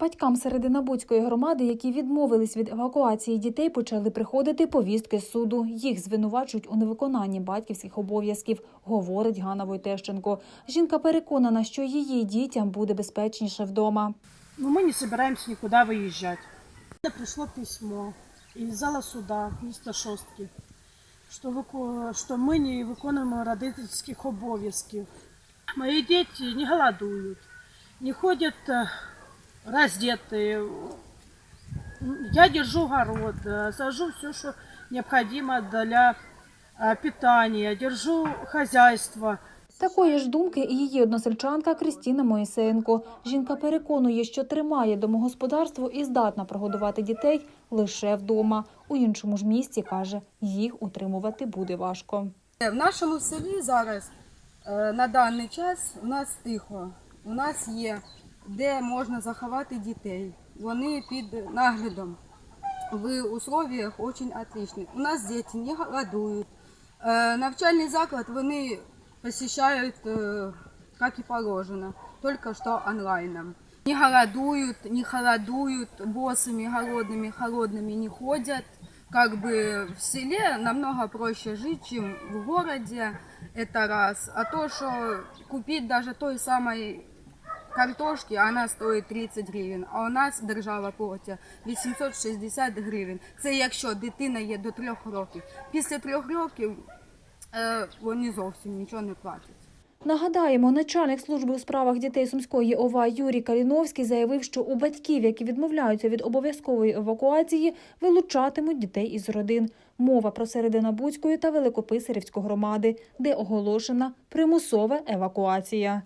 Батькам Серединабудської громади, які відмовились від евакуації дітей, почали приходити повістки з суду. Їх звинувачують у невиконанні батьківських обов'язків, говорить Ганна Войтещенко. Жінка переконана, що її дітям буде безпечніше вдома. Но мы не собираемся никуда выезжать. Пришло письмо из зала суда, міста Шостки, що, ми не виконуємо родительських обов'язків. Мої діти не голодують, не ходять е, роздеті. Я держу город, е, сажу все, що необходимо для е, питання, держу хозяйство. Такої ж думки і її односельчанка Крістіна Моїсеєнко. Жінка переконує, що тримає домогосподарство і здатна прогодувати дітей лише вдома. У іншому ж місці каже, їх утримувати буде важко. В нашому селі зараз е, на даний час у нас тихо. У нас є де можна заховати дітей. Вони під наглядом. В условиях дуже отличні. У нас діти не голодують. Е, Навчальний заклад вони посещають, е, як і положено, тільки що онлайном. Не голодуют, не холодуют, боссами голодными, холодными не ходят. Как бы в селе намного проще жить, чем в городе, это раз. А то, что купить даже той самой картошки, она стоит 30 гривень, а у нас держава платить 860 гривень. Це якщо дитина є до трьох років. Після трьох років е, вони зовсім нічого не платять. Нагадаємо, начальник служби у справах дітей Сумської ОВА Юрій Каліновський заявив, що у батьків, які відмовляються від обов'язкової евакуації, вилучатимуть дітей із родин. Мова про Серединабудської та Великописарівську громади, де оголошена примусова евакуація.